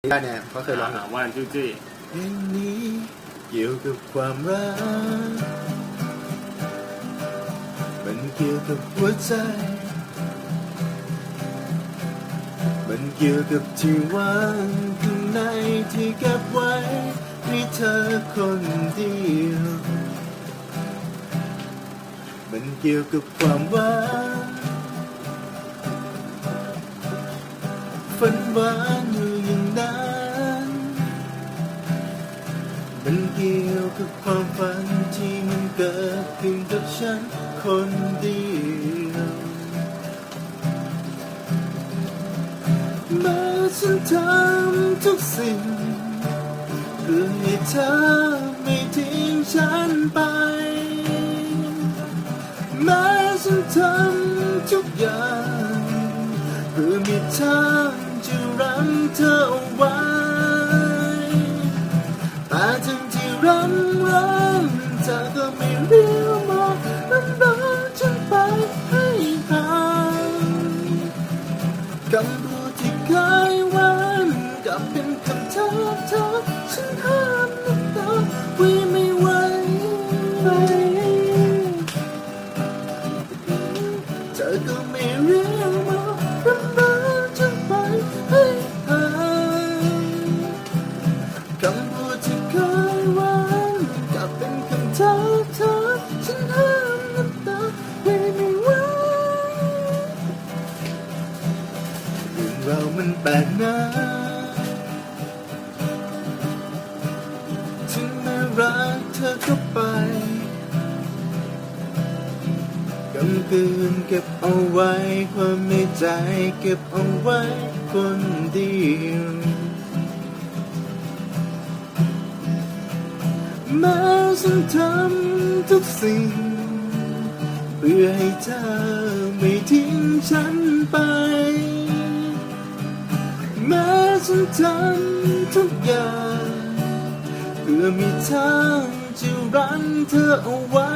ได้เนี่ยเขาเคยร้องหาว่านจู้จี้เพลงนี้เกี่ยวกับความรักมันเกี่ยวกับหัวใจ มันเกี่ยวกับที่ว่างข้างในที่เก็บไว้ให้เธอคนเดียวมันเกี่ยวกับความหวานฝันหวาน กับความฝันที่มันเกิดขึ้นกับฉันคนเดียวแม้ฉันทำทุกสิ่งเพื่อให้เธอไม่ทิ้งฉันไปแม้ฉันทำทุกอย่างเพื่อมีทางจะรังเธอเอาไว้ รันรันเธอก็ไม่เรียวมอมันรักฉันไปให้ห่างคำพูดที่เคยหวานกลับเป็นคำท้าทายฉันห้ามน้ำตาไว้ไม่ไหวเธอก็ไม่เรียกมา เรามันแปลกนะถึงแม้รักเธอก็ไปกำกืนเก็บเอาไว้ ความในใจเก็บเอาไว้คนเดียวแม้ฉันทำทุกสิ่ง เพื่อให้เธอไม่ทิ้งฉันไป ฉันทำทุกอย่างเพื่อมีทางจะรันเธอเอาไว้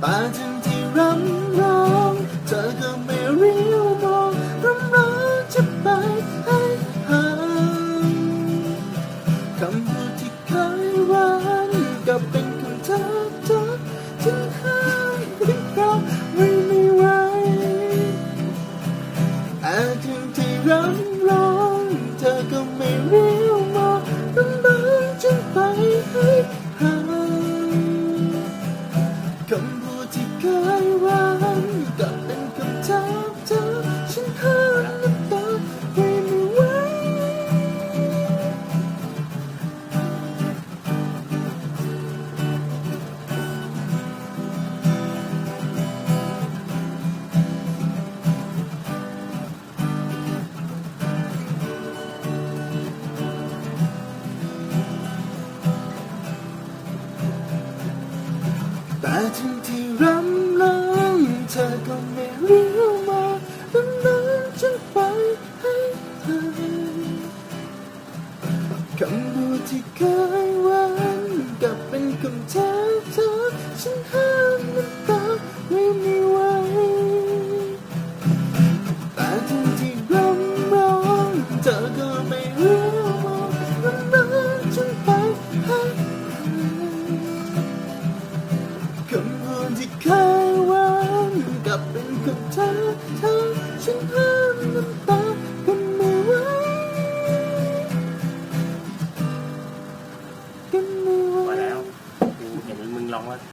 แต่ถึงที่รำร้องเธอก็ไม่เรียวมองรำร้องจะไปให้ห่างคำพูดที่เคยหวานกลับเป็นคำท้าทายฉันห้ามที่เราไม่ไม่ไหวแต่ถึงที่ รำร้อง แต่ถึงที่รำร้องเธอก็ไม่เรียวมาดำเนินฉันไปให้เธอคำพูดที่เคยหวานกลับเป็นคำแท้าทายฉันห้ามน้ำตาไว้ไม่ไหวแต่ถึงที่รำร้องเธอก็ไม่ ที่เคยหวานกลับเป็นคำท้าทายฉันห้า